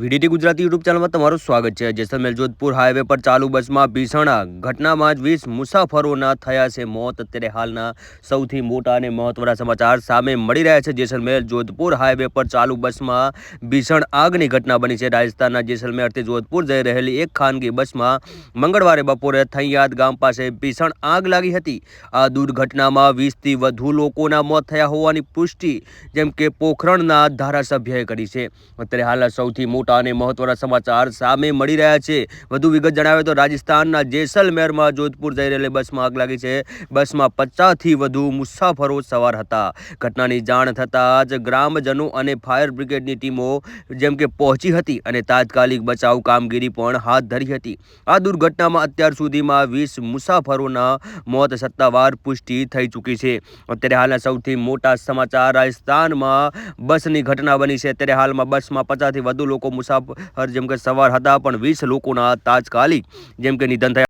VDT Gujarati YouTube ચેનલમાં તમારું સ્વાગત છે. જેસલમેર જોધપુર હાઈવે પર ચાલુ બસમાં ભીષણ ઘટનામાં જ વીસ મુસાફરોના થયા છે મોત. અત્યારે હાલના સૌથી મોટા અને મહત્વના સમાચાર સામે મળી રહ્યા છે. જેસલમેર જોધપુર હાઈવે પર ચાલુ બસમાં ભીષણ આગની ઘટના બની છે. રાજસ્થાનના જેસલમેરથી જોધપુર જઈ રહેલી એક ખાનગી બસમાં મંગળવારે બપોરે થૈયાદ ગામ પાસે ભીષણ આગ લાગી હતી. આ દુર્ઘટનામાં વીસથી વધુ લોકોના મોત થયા હોવાની પુષ્ટિ, જેમ કે પોખરણના ધારાસભ્યએ કરી છે. અત્યારે હાલના સૌથી મોટા અને મહત્વના સમાચાર સામે મળી રહ્યા છે. વધુ વિગત જણાવે તો રાજસ્થાનના જેસલમેરમાં જોધપુર જઈ રહેલી બસમાં આગ લાગી છે. બસમાં પચાસથી વધુ મુસાફરો સવાર હતા. ઘટનાની જાણ થતાં જ ગ્રામજનો અને ફાયર બ્રિગેડની ટીમો જેમ કે પહોંચી હતી અને તાત્કાલિક બચાવ કામગીરી પણ હાથ ધરી હતી. આ દુર્ઘટનામાં અત્યાર સુધીમાં વીસ મુસાફરોના મોત સત્તાવાર પુષ્ટિ થઈ ચૂકી છે. અત્યારે હાલના સૌથી મોટા સમાચાર રાજસ્થાનમાં બસની ઘટના બની છે. અત્યારે હાલમાં બસમાં પચાસથી વધુ લોકો મુસાફર જેમ કે સવાર હતા પણ વીસ લોકોના તાત્કાલિક જેમ કે નિધન થયા.